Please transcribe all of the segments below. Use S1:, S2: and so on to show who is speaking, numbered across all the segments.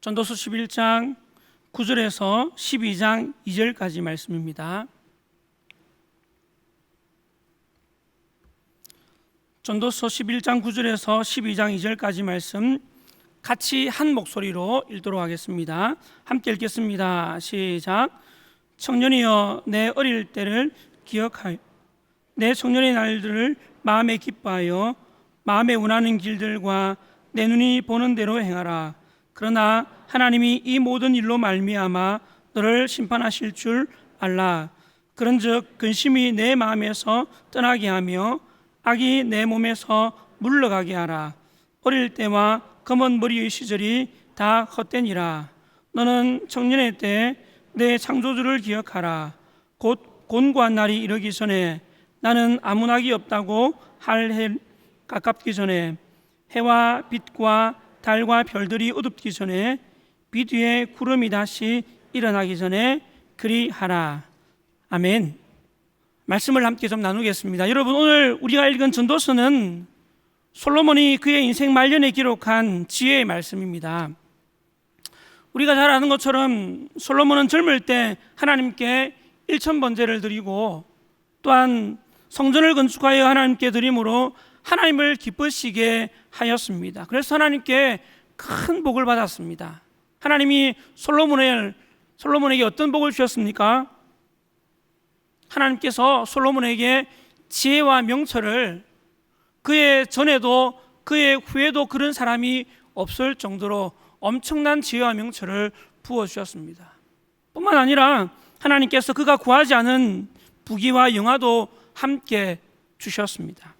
S1: 전도서 11장 9절에서 12장 2절까지 말씀입니다. 전도서 11장 9절에서 12장 2절까지 말씀 같이 한 목소리로 읽도록 하겠습니다. 함께 읽겠습니다. 시작. 청년이여 내 어릴 때를 기억하여 내 청년의 날들을 마음에 기뻐하여 마음에 원하는 길들과 내 눈이 보는 대로 행하라. 그러나 하나님이 이 모든 일로 말미암아 너를 심판하실 줄 알라. 그런즉 근심이 내 마음에서 떠나게 하며 악이 내 몸에서 물러가게 하라. 어릴 때와 검은 머리의 시절이 다 헛되니라. 너는 청년의 때 내 창조주를 기억하라. 곧 곤고한 날이 이르기 전에 나는 아무 낙이 없다고 할 해 가깝기 전에 해와 빛과 달과 별들이 어둡기 전에 빛 위에 구름이 다시 일어나기 전에 그리하라. 아멘. 말씀을 함께 좀 나누겠습니다. 여러분 오늘 우리가 읽은 전도서는 솔로몬이 그의 인생 말년에 기록한 지혜의 말씀입니다. 우리가 잘 아는 것처럼 솔로몬은 젊을 때 하나님께 일천 번제를 드리고 또한 성전을 건축하여 하나님께 드림으로 하나님을 기쁘시게 하였습니다. 그래서 하나님께 큰 복을 받았습니다. 하나님이 솔로몬을 솔로몬에게 어떤 복을 주셨습니까? 하나님께서 솔로몬에게 지혜와 명철을 그의 전에도 그의 후에도 그런 사람이 없을 정도로 엄청난 지혜와 명철을 부어 주셨습니다. 뿐만 아니라 하나님께서 그가 구하지 않은 부귀와 영화도 함께 주셨습니다.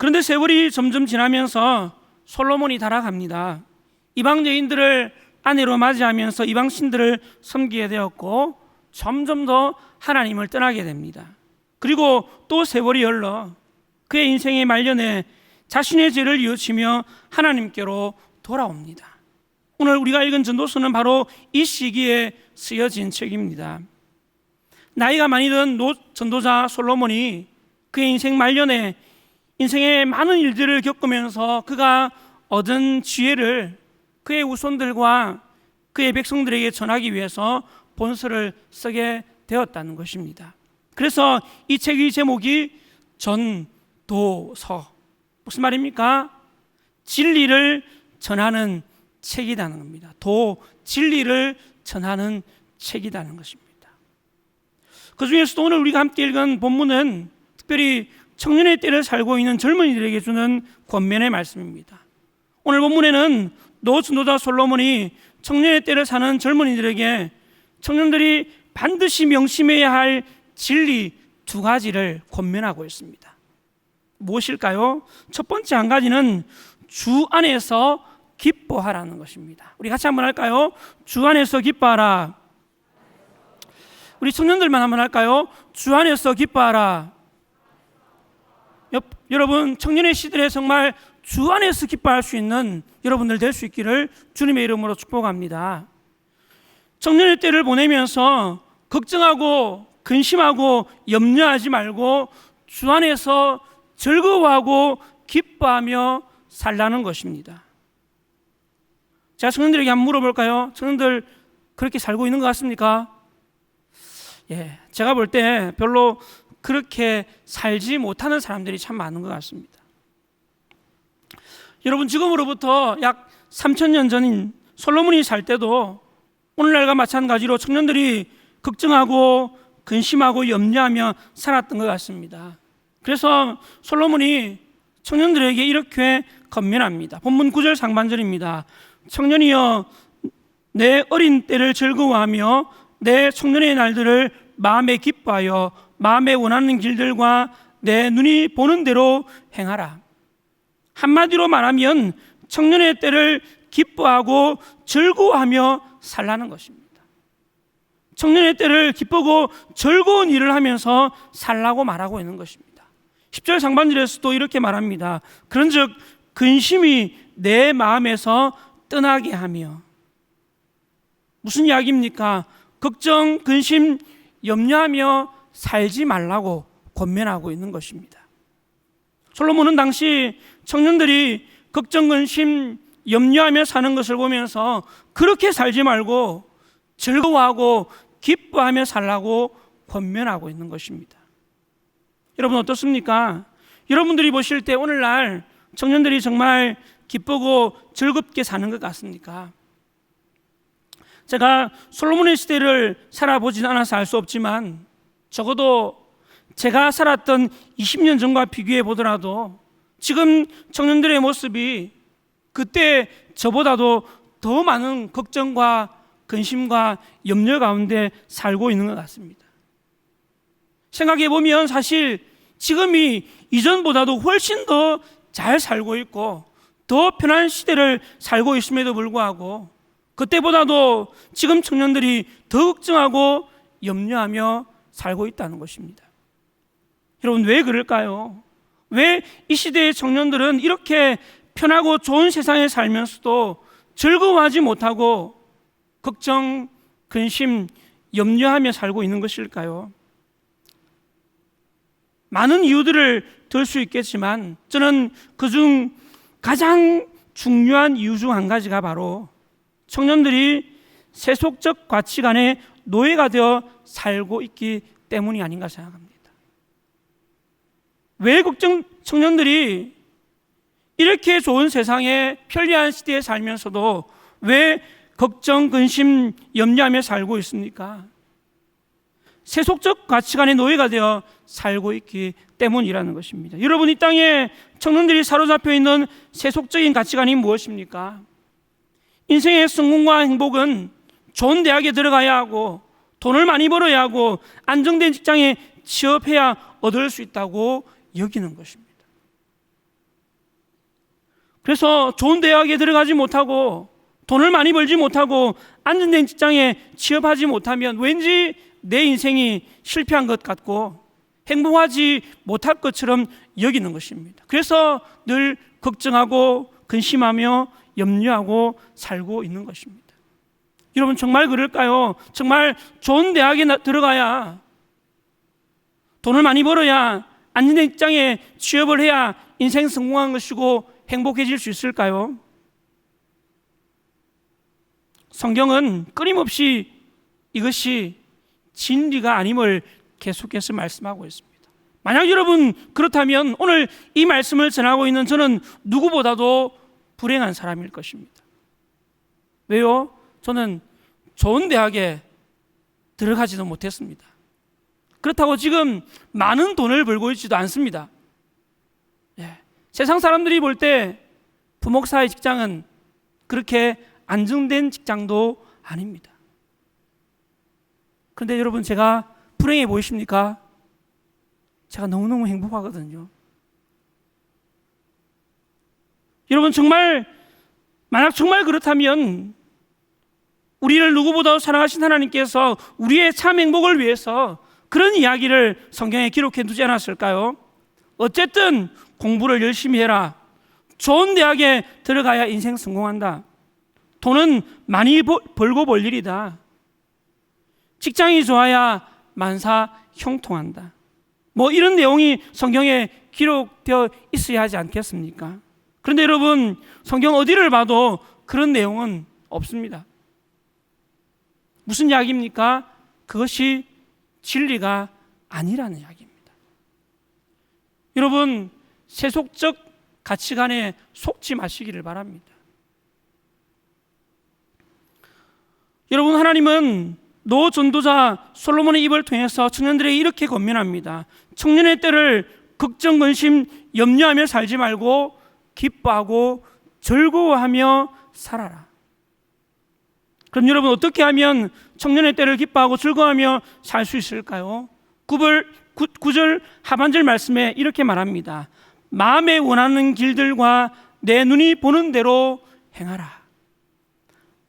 S1: 그런데 세월이 점점 지나면서 솔로몬이 달아갑니다. 이방 여인들을 아내로 맞이하면서 이방 신들을 섬기게 되었고 점점 더 하나님을 떠나게 됩니다. 그리고 또 세월이 흘러 그의 인생의 말년에 자신의 죄를 이어치며 하나님께로 돌아옵니다. 오늘 우리가 읽은 전도서는 바로 이 시기에 쓰여진 책입니다. 나이가 많이 든 노 전도자 솔로몬이 그의 인생 말년에 인생의 많은 일들을 겪으면서 그가 얻은 지혜를 그의 우손들과 그의 백성들에게 전하기 위해서 본서를 쓰게 되었다는 것입니다. 그래서 이 책의 제목이 전도서 무슨 말입니까? 진리를 전하는 책이라는 겁니다. 도 진리를 전하는 책이라는 것입니다. 그 중에서도 오늘 우리가 함께 읽은 본문은 특별히 청년의 때를 살고 있는 젊은이들에게 주는 권면의 말씀입니다. 오늘 본문에는 노 전도자 솔로몬이 청년의 때를 사는 젊은이들에게 청년들이 반드시 명심해야 할 진리 두 가지를 권면하고 있습니다. 무엇일까요? 첫 번째 한 가지는 주 안에서 기뻐하라는 것입니다. 우리 같이 한번 할까요? 주 안에서 기뻐하라. 우리 청년들만 한번 할까요? 주 안에서 기뻐하라. 여, 여러분 청년의 시대에 정말 주 안에서 기뻐할 수 있는 여러분들 될 수 있기를 주님의 이름으로 축복합니다. 청년의 때를 보내면서 걱정하고 근심하고 염려하지 말고 주 안에서 즐거워하고 기뻐하며 살라는 것입니다. 제가 청년들에게 한번 물어볼까요? 청년들 그렇게 살고 있는 것 같습니까? 예, 제가 볼 때 별로 그렇게 살지 못하는 사람들이 참 많은 것 같습니다. 여러분 지금으로부터 약 3천 년 전인 솔로몬이 살 때도 오늘날과 마찬가지로 청년들이 걱정하고 근심하고 염려하며 살았던 것 같습니다. 그래서 솔로몬이 청년들에게 이렇게 건면합니다. 본문 9절 상반절입니다. 청년이여 내 어린 때를 즐거워하며 내 청년의 날들을 마음에 기뻐하여 마음에 원하는 길들과 내 눈이 보는 대로 행하라. 한마디로 말하면 청년의 때를 기뻐하고 즐거워하며 살라는 것입니다. 청년의 때를 기쁘고 즐거운 일을 하면서 살라고 말하고 있는 것입니다. 10절 상반절에서도 이렇게 말합니다. 그런즉 근심이 내 마음에서 떠나게 하며 무슨 이야기입니까? 걱정, 근심, 염려하며 살지 말라고 권면하고 있는 것입니다. 솔로몬은 당시 청년들이 걱정, 근심, 염려하며 사는 것을 보면서 그렇게 살지 말고 즐거워하고 기뻐하며 살라고 권면하고 있는 것입니다. 여러분 어떻습니까? 여러분들이 보실 때 오늘날 청년들이 정말 기쁘고 즐겁게 사는 것 같습니까? 제가 솔로몬의 시대를 살아보진 않아서 알 수 없지만 적어도 제가 살았던 20년 전과 비교해 보더라도 지금 청년들의 모습이 그때 저보다도 더 많은 걱정과 근심과 염려 가운데 살고 있는 것 같습니다. 생각해 보면 사실 지금이 이전보다도 훨씬 더 잘 살고 있고 더 편한 시대를 살고 있음에도 불구하고 그때보다도 지금 청년들이 더 걱정하고 염려하며 살고 있다는 것입니다. 여러분 왜 그럴까요? 왜 이 시대의 청년들은 이렇게 편하고 좋은 세상에 살면서도 즐거워하지 못하고 걱정, 근심, 염려하며 살고 있는 것일까요? 많은 이유들을 들 수 있겠지만 저는 그 중 가장 중요한 이유 중 한 가지가 바로 청년들이 세속적 가치관의 노예가 되어 살고 있기 때문이 아닌가 생각합니다. 왜 걱정 청년들이 이렇게 좋은 세상에 편리한 시대에 살면서도 왜 걱정, 근심, 염려하며 살고 있습니까? 세속적 가치관의 노예가 되어 살고 있기 때문이라는 것입니다. 여러분 이 땅에 청년들이 사로잡혀 있는 세속적인 가치관이 무엇입니까? 인생의 성공과 행복은 좋은 대학에 들어가야 하고 돈을 많이 벌어야 하고 안정된 직장에 취업해야 얻을 수 있다고 여기는 것입니다. 그래서 좋은 대학에 들어가지 못하고 돈을 많이 벌지 못하고 안정된 직장에 취업하지 못하면 왠지 내 인생이 실패한 것 같고 행복하지 못할 것처럼 여기는 것입니다. 그래서 늘 걱정하고 근심하며 염려하고 살고 있는 것입니다. 여러분 정말 그럴까요? 정말 좋은 대학에 들어가야 돈을 많이 벌어야 안정된 직장에 취업을 해야 인생 성공한 것이고 행복해질 수 있을까요? 성경은 끊임없이 이것이 진리가 아님을 계속해서 말씀하고 있습니다. 만약 여러분 그렇다면 오늘 이 말씀을 전하고 있는 저는 누구보다도 불행한 사람일 것입니다. 왜요? 저는 좋은 대학에 들어가지도 못했습니다. 그렇다고 지금 많은 돈을 벌고 있지도 않습니다. 예. 세상 사람들이 볼 때 부목사의 직장은 그렇게 안정된 직장도 아닙니다. 그런데 여러분 제가 불행해 보이십니까? 제가 너무너무 행복하거든요. 여러분 정말 만약 정말 그렇다면 우리를 누구보다 사랑하신 하나님께서 우리의 참 행복을 위해서 그런 이야기를 성경에 기록해 두지 않았을까요? 어쨌든 공부를 열심히 해라. 좋은 대학에 들어가야 인생 성공한다. 돈은 많이 벌고 벌 일이다. 직장이 좋아야 만사 형통한다. 뭐 이런 내용이 성경에 기록되어 있어야 하지 않겠습니까? 그런데 여러분, 성경 어디를 봐도 그런 내용은 없습니다. 무슨 이야기입니까? 그것이 진리가 아니라는 이야기입니다. 여러분, 세속적 가치관에 속지 마시기를 바랍니다. 여러분, 하나님은 노 전도자 솔로몬의 입을 통해서 청년들에게 이렇게 권면합니다. 청년의 때를 걱정, 근심, 염려하며 살지 말고 기뻐하고 즐거워하며 살아라. 그럼 여러분 어떻게 하면 청년의 때를 기뻐하고 즐거워하며 살 수 있을까요? 9절, 9 절 하반절 말씀에 이렇게 말합니다. 마음에 원하는 길들과 내 눈이 보는 대로 행하라.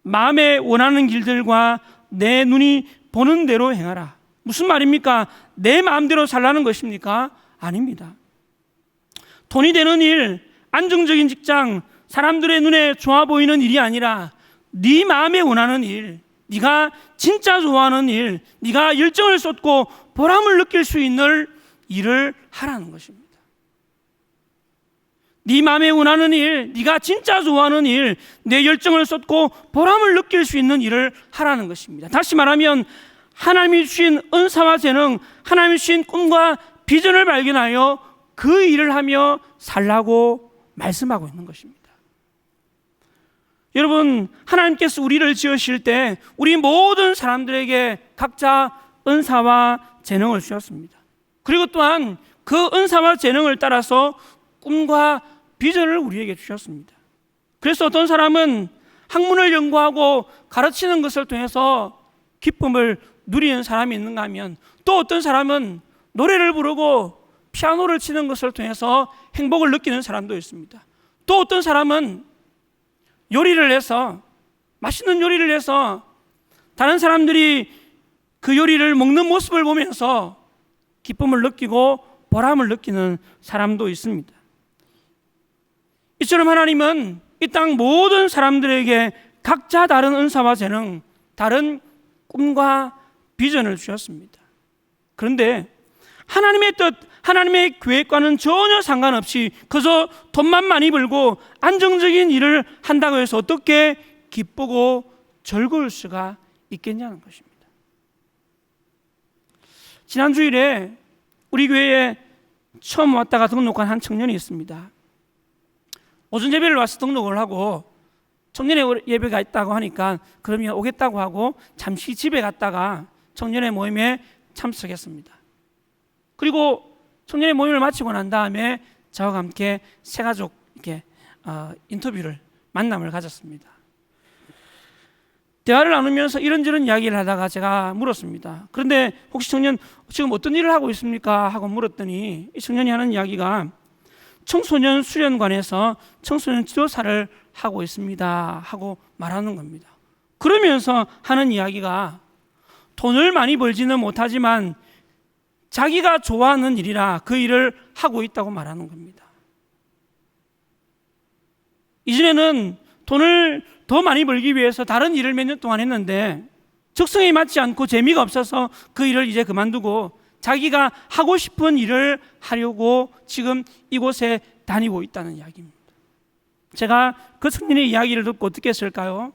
S1: 마음에 원하는 길들과 내 눈이 보는 대로 행하라. 무슨 말입니까? 내 마음대로 살라는 것입니까? 아닙니다. 돈이 되는 일, 안정적인 직장, 사람들의 눈에 좋아 보이는 일이 아니라 네 마음에 원하는 일, 네가 진짜 좋아하는 일, 네가 열정을 쏟고 보람을 느낄 수 있는 일을 하라는 것입니다. 네 마음에 원하는 일, 네가 진짜 좋아하는 일, 내 열정을 쏟고 보람을 느낄 수 있는 일을 하라는 것입니다. 다시 말하면 하나님이 주신 은사와 재능, 하나님이 주신 꿈과 비전을 발견하여 그 일을 하며 살라고 말씀하고 있는 것입니다. 여러분, 하나님께서 우리를 지으실 때 우리 모든 사람들에게 각자 은사와 재능을 주셨습니다. 그리고 또한 그 은사와 재능을 따라서 꿈과 비전을 우리에게 주셨습니다. 그래서 어떤 사람은 학문을 연구하고 가르치는 것을 통해서 기쁨을 누리는 사람이 있는가 하면 또 어떤 사람은 노래를 부르고 피아노를 치는 것을 통해서 행복을 느끼는 사람도 있습니다. 또 어떤 사람은 요리를 해서 맛있는 요리를 해서 다른 사람들이 그 요리를 먹는 모습을 보면서 기쁨을 느끼고 보람을 느끼는 사람도 있습니다. 이처럼 하나님은 이 땅 모든 사람들에게 각자 다른 은사와 재능, 다른 꿈과 비전을 주셨습니다. 그런데 하나님의 뜻, 하나님의 계획과는 전혀 상관없이 그저 돈만 많이 벌고 안정적인 일을 한다고 해서 어떻게 기쁘고 즐거울 수가 있겠냐는 것입니다. 지난 주일에 우리 교회에 처음 왔다가 등록한 한 청년이 있습니다. 오전 예배를 와서 등록을 하고 청년의 예배가 있다고 하니까 그러면 오겠다고 하고 잠시 집에 갔다가 청년의 모임에 참석했습니다. 그리고 청년의 모임을 마치고 난 다음에 저와 함께 세 가족 이렇게 어, 인터뷰를 만남을 가졌습니다. 대화를 나누면서 이런저런 이야기를 하다가 제가 물었습니다. 그런데 혹시 청년 지금 어떤 일을 하고 있습니까? 하고 물었더니 이 청년이 하는 이야기가 청소년 수련관에서 청소년 지도사를 하고 있습니다. 하고 말하는 겁니다. 그러면서 하는 이야기가 돈을 많이 벌지는 못하지만 자기가 좋아하는 일이라 그 일을 하고 있다고 말하는 겁니다. 이전에는 돈을 더 많이 벌기 위해서 다른 일을 몇 년 동안 했는데 적성에 맞지 않고 재미가 없어서 그 일을 이제 그만두고 자기가 하고 싶은 일을 하려고 지금 이곳에 다니고 있다는 이야기입니다. 제가 그 청년의 이야기를 듣고 어떻게 했을까요?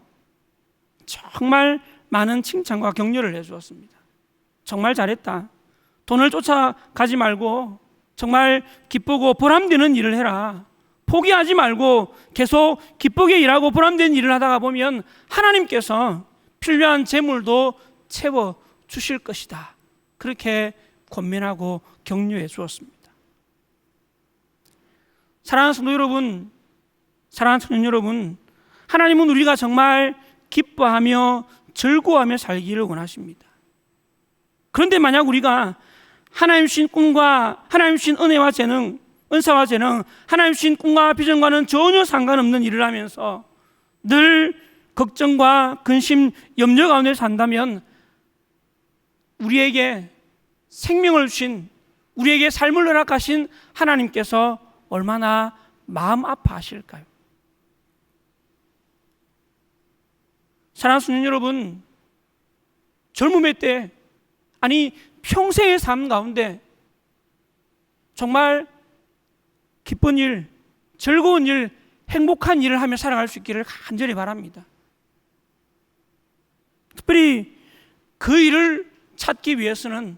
S1: 정말 많은 칭찬과 격려를 해주었습니다. 정말 잘했다. 돈을 쫓아가지 말고 정말 기쁘고 보람되는 일을 해라. 포기하지 말고 계속 기쁘게 일하고 보람된 일을 하다가 보면 하나님께서 필요한 재물도 채워 주실 것이다. 그렇게 권면하고 격려해 주었습니다. 사랑하는 성도 여러분, 사랑하는 청년 여러분, 하나님은 우리가 정말 기뻐하며 즐거워하며 살기를 원하십니다. 그런데 만약 우리가 하나님 신 꿈과 하나님 신 은혜와 재능, 은사와 재능, 하나님 신 꿈과 비전과는 전혀 상관없는 일을 하면서 늘 걱정과 근심, 염려 가운데 산다면 우리에게 생명을 주신 우리에게 삶을 허락하신 하나님께서 얼마나 마음 아파하실까요? 사랑하는 여러분, 젊음의 때, 아니 평생의 삶 가운데 정말 기쁜 일, 즐거운 일, 행복한 일을 하며 살아갈 수 있기를 간절히 바랍니다. 특별히 그 일을 찾기 위해서는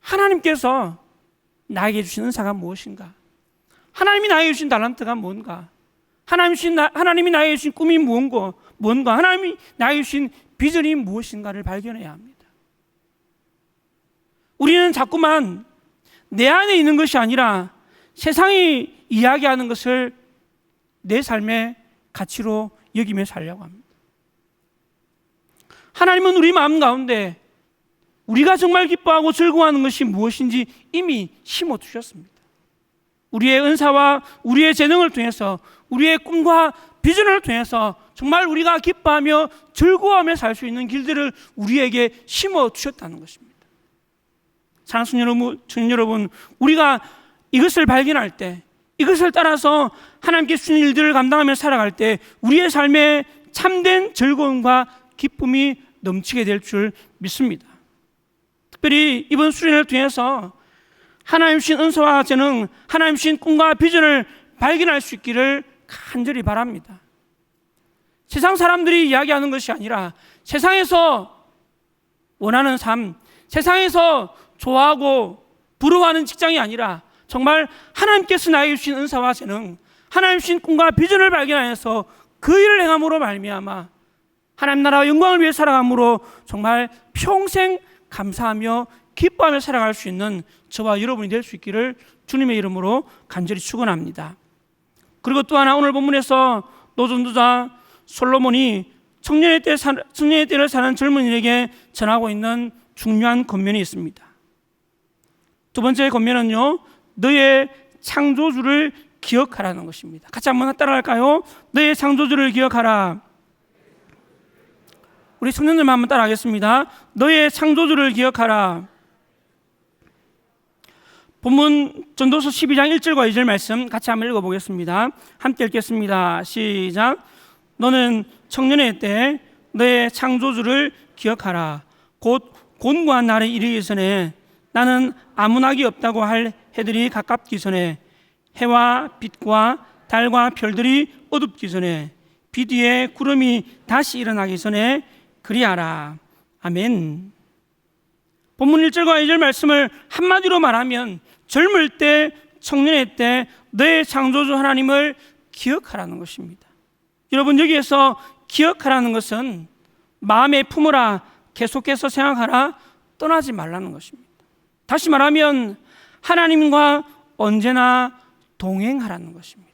S1: 하나님께서 나에게 주시는 사가 무엇인가? 하나님이 나에게 주신 달란트가 뭔가? 하나님이, 나에게 주신 꿈이 무언가? 뭔가? 하나님이 나에게 주신 비전이 무엇인가를 발견해야 합니다. 우리는 자꾸만 내 안에 있는 것이 아니라 세상이 이야기하는 것을 내 삶의 가치로 여기며 살려고 합니다. 하나님은 우리 마음 가운데 우리가 정말 기뻐하고 즐거워하는 것이 무엇인지 이미 심어 두셨습니다. 우리의 은사와 우리의 재능을 통해서 우리의 꿈과 비전을 통해서 정말 우리가 기뻐하며 즐거워하며 살 수 있는 길들을 우리에게 심어 주셨다는 것입니다. 사랑하는 여러분, 여러분, 우리가 이것을 발견할 때 이것을 따라서 하나님께 주신 일들을 감당하며 살아갈 때 우리의 삶에 참된 즐거움과 기쁨이 넘치게 될 줄 믿습니다. 특별히 이번 수련을 통해서 하나님 신 은사와 재능, 하나님 신 꿈과 비전을 발견할 수 있기를 간절히 바랍니다. 세상 사람들이 이야기하는 것이 아니라 세상에서 원하는 삶, 세상에서 좋아하고 부러워하는 직장이 아니라 정말 하나님께서 나에게 주신 은사와 재능, 하나님 주신 꿈과 비전을 발견하여서 그 일을 행함으로 말미암아 하나님 나라와 영광을 위해 살아감으로 정말 평생 감사하며 기뻐하며 살아갈 수 있는 저와 여러분이 될 수 있기를 주님의 이름으로 간절히 축원합니다. 그리고 또 하나 오늘 본문에서 노전도자 솔로몬이 청년의 때 사, 청년의 때를 사는 젊은이에게 전하고 있는 중요한 권면이 있습니다. 두 번째 권면은요, 너의 창조주를 기억하라는 것입니다. 같이 한번 따라할까요? 너의 창조주를 기억하라. 우리 청년들만 한번 따라하겠습니다. 너의 창조주를 기억하라. 본문 전도서 12장 1절과 2절 말씀 같이 한번 읽어보겠습니다. 함께 읽겠습니다. 시작. 너는 청년의 때 너의 창조주를 기억하라. 곧 곤고한 날에 이르기 전에 나는 아무나기 없다고 할 해들이 가깝기 전에 해와 빛과 달과 별들이 어둡기 전에 빛 위에 구름이 다시 일어나기 전에 그리하라. 아멘. 본문 1절과 2절 말씀을 한마디로 말하면 젊을 때, 청년의 때 너의 창조주 하나님을 기억하라는 것입니다. 여러분 여기에서 기억하라는 것은 마음에 품으라, 계속해서 생각하라, 떠나지 말라는 것입니다. 다시 말하면 하나님과 언제나 동행하라는 것입니다.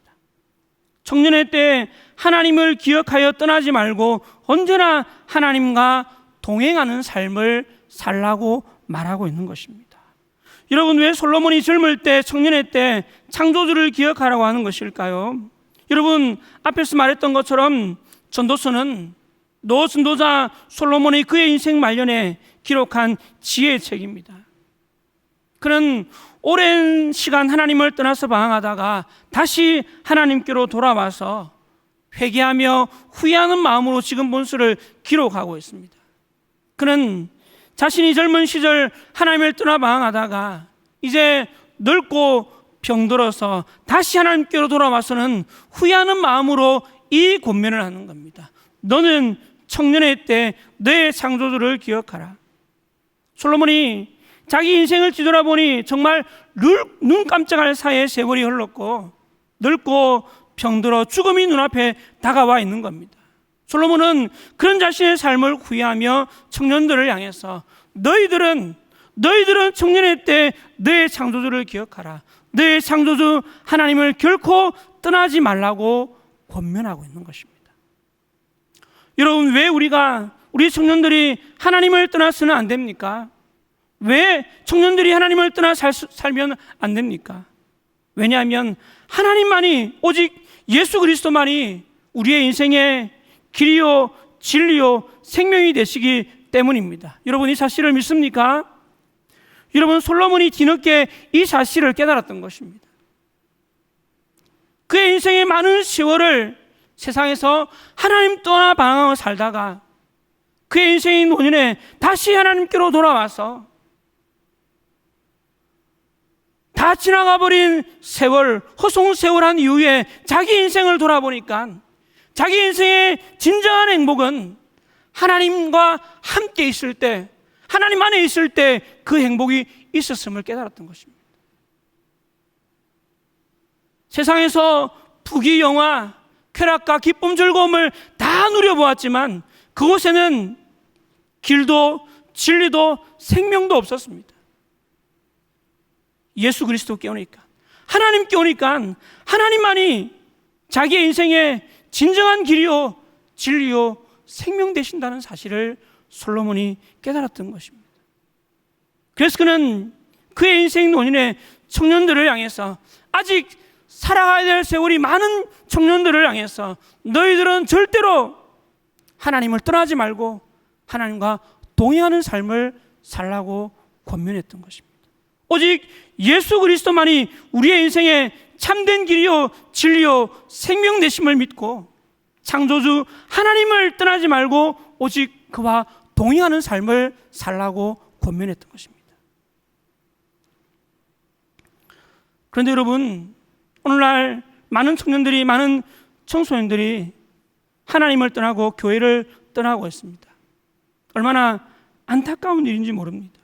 S1: 청년의 때 하나님을 기억하여 떠나지 말고 언제나 하나님과 동행하는 삶을 살라고 말하고 있는 것입니다. 여러분 왜 솔로몬이 젊을 때 청년의 때 창조주를 기억하라고 하는 것일까요? 여러분 앞에서 말했던 것처럼 전도서는 노 전도자 솔로몬이 그의 인생 말년에 기록한 지혜의 책입니다. 그는 오랜 시간 하나님을 떠나서 방황하다가 다시 하나님께로 돌아와서 회개하며 후회하는 마음으로 지금 본수를 기록하고 있습니다. 그는 자신이 젊은 시절 하나님을 떠나 방황하다가 이제 늙고 병들어서 다시 하나님께로 돌아와서는 후회하는 마음으로 이 권면을 하는 겁니다. 너는 청년의 때 내 창조주를 기억하라. 솔로몬이 자기 인생을 뒤돌아보니 정말 눈 깜짝할 사이에 세월이 흘렀고 늙고 병들어 죽음이 눈앞에 다가와 있는 겁니다. 솔로몬은 그런 자신의 삶을 후회하며 청년들을 향해서 너희들은 너희들은 청년의 때 너의 창조주를 기억하라. 너의 창조주 하나님을 결코 떠나지 말라고 권면하고 있는 것입니다. 여러분 왜 우리가 우리 청년들이 하나님을 떠나서는 안 됩니까? 왜 청년들이 하나님을 떠나 살, 살면 안 됩니까? 왜냐하면 하나님만이 오직 예수 그리스도만이 우리의 인생의 길이요 진리요 생명이 되시기 때문입니다. 여러분 이 사실을 믿습니까? 여러분 솔로몬이 뒤늦게 이 사실을 깨달았던 것입니다. 그의 인생의 많은 세월을 세상에서 하나님 떠나 방황하고 살다가 그의 인생의 노년에 다시 하나님께로 돌아와서 다 지나가 버린 세월, 허송 세월한 이후에 자기 인생을 돌아보니까 자기 인생의 진정한 행복은 하나님과 함께 있을 때, 하나님 안에 있을 때 그 행복이 있었음을 깨달았던 것입니다. 세상에서 부귀 영화, 쾌락과 기쁨 즐거움을 다 누려보았지만 그곳에는 길도 진리도 생명도 없었습니다. 예수 그리스도께 오니까 하나님께 오니까 하나님만이 자기의 인생의 진정한 길이요 진리요 생명 되신다는 사실을 솔로몬이 깨달았던 것입니다. 그래서 그는 그의 인생 논인의 청년들을 향해서 아직 살아가야 될 세월이 많은 청년들을 향해서 너희들은 절대로 하나님을 떠나지 말고 하나님과 동행하는 삶을 살라고 권면했던 것입니다. 오직 예수 그리스도만이 우리의 인생의 참된 길이요 진리요 생명 되심을 믿고 창조주 하나님을 떠나지 말고 오직 그와 동행하는 삶을 살라고 권면했던 것입니다. 그런데 여러분 오늘날 많은 청년들이 많은 청소년들이 하나님을 떠나고 교회를 떠나고 있습니다. 얼마나 안타까운 일인지 모릅니다.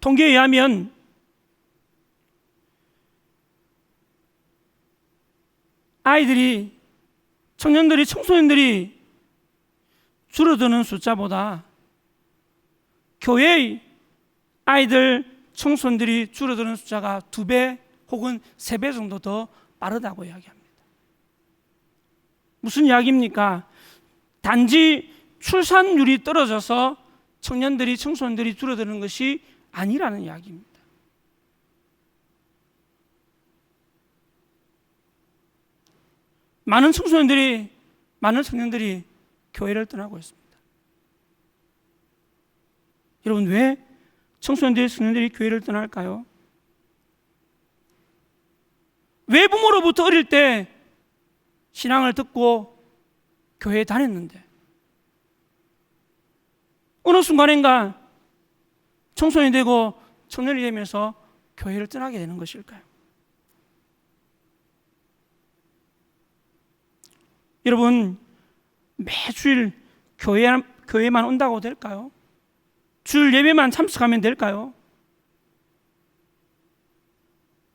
S1: 통계에 의하면 아이들이 청년들이 청소년들이 줄어드는 숫자보다 교회의 아이들 청소년들이 줄어드는 숫자가 두 배 혹은 세 배 정도 더 빠르다고 이야기합니다. 무슨 이야기입니까? 단지 출산율이 떨어져서 청년들이 청소년들이 줄어드는 것이 아니라는 이야기입니다. 많은 청소년들이 많은 청년들이 교회를 떠나고 있습니다. 여러분 왜 청소년들이 청년들이 교회를 떠날까요? 왜 부모로부터 어릴 때 신앙을 듣고 교회에 다녔는데 어느 순간인가 청소년이 되고 청년이 되면서 교회를 떠나게 되는 것일까요? 여러분 매주일 교회, 교회만 온다고 될까요? 주일 예배만 참석하면 될까요?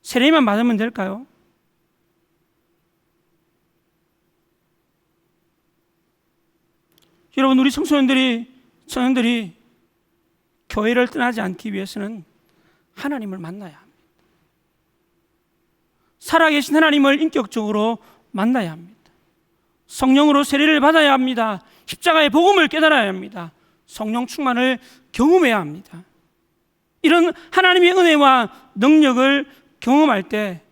S1: 세례만 받으면 될까요? 여러분 우리 청소년들이 청년들이 교회를 떠나지 않기 위해서는 하나님을 만나야 합니다. 살아계신 하나님을 인격적으로 만나야 합니다. 성령으로 세례를 받아야 합니다. 십자가의 복음을 깨달아야 합니다. 성령 충만을 경험해야 합니다. 이런 하나님의 은혜와 능력을 경험할 때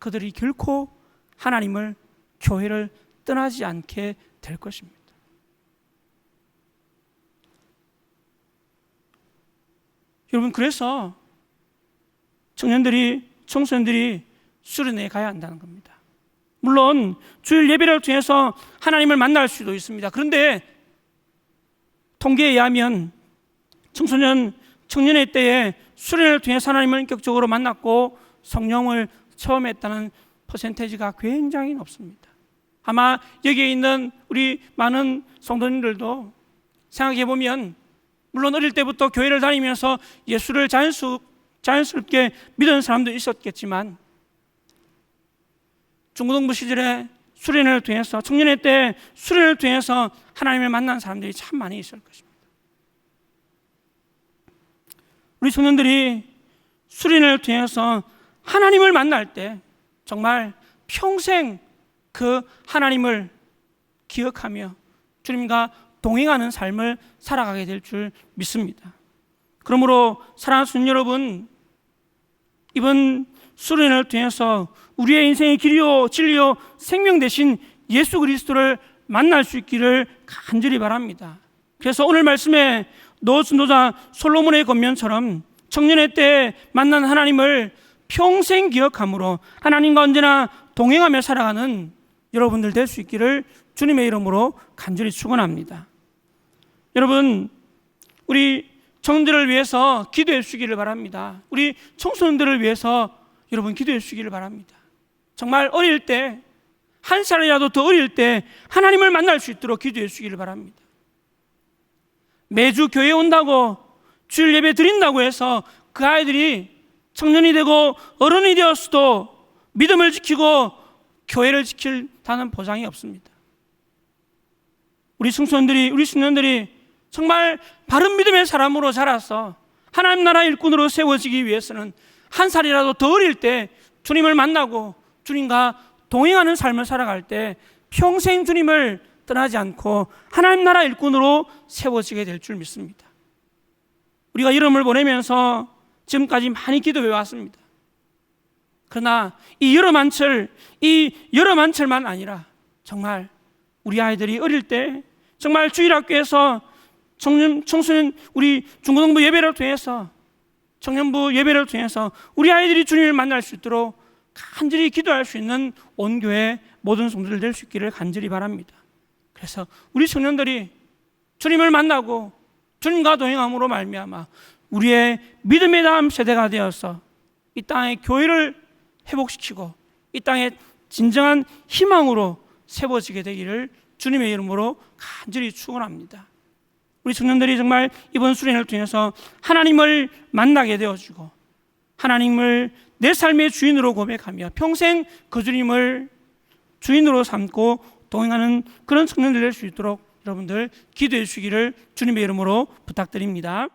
S1: 그들이 결코 하나님을 교회를 떠나지 않게 될 것입니다. 여러분 그래서 청년들이 청소년들이 수련회에 가야 한다는 겁니다. 물론 주일 예배를 통해서 하나님을 만날 수도 있습니다. 그런데 통계에 의하면 청소년 청년의 때에 수련을 통해서 하나님을 인격적으로 만났고 성령을 처음 했다는 퍼센테이지가 굉장히 높습니다. 아마 여기에 있는 우리 많은 성도님들도 생각해 보면 물론 어릴 때부터 교회를 다니면서 예수를 자연스, 자연스럽게 믿은 사람도 있었겠지만 중고등부 시절에 수련을 통해서 청년의 때 수련을 통해서 하나님을 만난 사람들이 참 많이 있을 것입니다. 우리 청년들이 수련을 통해서 하나님을 만날 때 정말 평생 그 하나님을 기억하며 주님과 동행하는 삶을 살아가게 될 줄 믿습니다. 그러므로 사랑하는 여러분, 이번 수련을 통해서 우리의 인생의 길이요 진리요 생명 대신 예수 그리스도를 만날 수 있기를 간절히 바랍니다. 그래서 오늘 말씀에 노 순도자 솔로몬의 권면처럼 청년의 때 만난 하나님을 평생 기억함으로 하나님과 언제나 동행하며 살아가는 여러분들 될 수 있기를 주님의 이름으로 간절히 축원합니다. 여러분 우리 청년들을 위해서 기도해 주시기를 바랍니다. 우리 청소년들을 위해서 여러분 기도해 주시기를 바랍니다. 정말 어릴 때, 한 살이라도 더 어릴 때 하나님을 만날 수 있도록 기도해 주시기를 바랍니다. 매주 교회 온다고 주일 예배 드린다고 해서 그 아이들이 청년이 되고 어른이 되었어도 믿음을 지키고 교회를 지킬다는 보장이 없습니다. 우리 청소년들이, 우리 청년들이 정말 바른 믿음의 사람으로 자라서 하나님 나라 일꾼으로 세워지기 위해서는 한 살이라도 더 어릴 때 주님을 만나고 주님과 동행하는 삶을 살아갈 때 평생 주님을 떠나지 않고 하나님 나라 일꾼으로 세워지게 될 줄 믿습니다. 우리가 이름을 보내면서 지금까지 많이 기도해 왔습니다. 그러나 이 여러 만철, 이 여러 만철만 아니라 정말 우리 아이들이 어릴 때 정말 주일학교에서 청년, 청소년 우리 중고등부 예배를 통해서 청년부 예배를 통해서 우리 아이들이 주님을 만날 수 있도록 간절히 기도할 수 있는 온 교회 모든 성도들 될 수 있기를 간절히 바랍니다. 그래서 우리 청년들이 주님을 만나고 주님과 동행함으로 말미암아 우리의 믿음의 다음 세대가 되어서 이 땅의 교회를 회복시키고 이 땅에 진정한 희망으로 세워지게 되기를 주님의 이름으로 간절히 축원합니다. 우리 청년들이 정말 이번 수련을 통해서 하나님을 만나게 되어지고 하나님을 내 삶의 주인으로 고백하며 평생 그 주님을 주인으로 삼고 동행하는 그런 청년들 될 수 있도록 여러분들 기도해 주시기를 주님의 이름으로 부탁드립니다.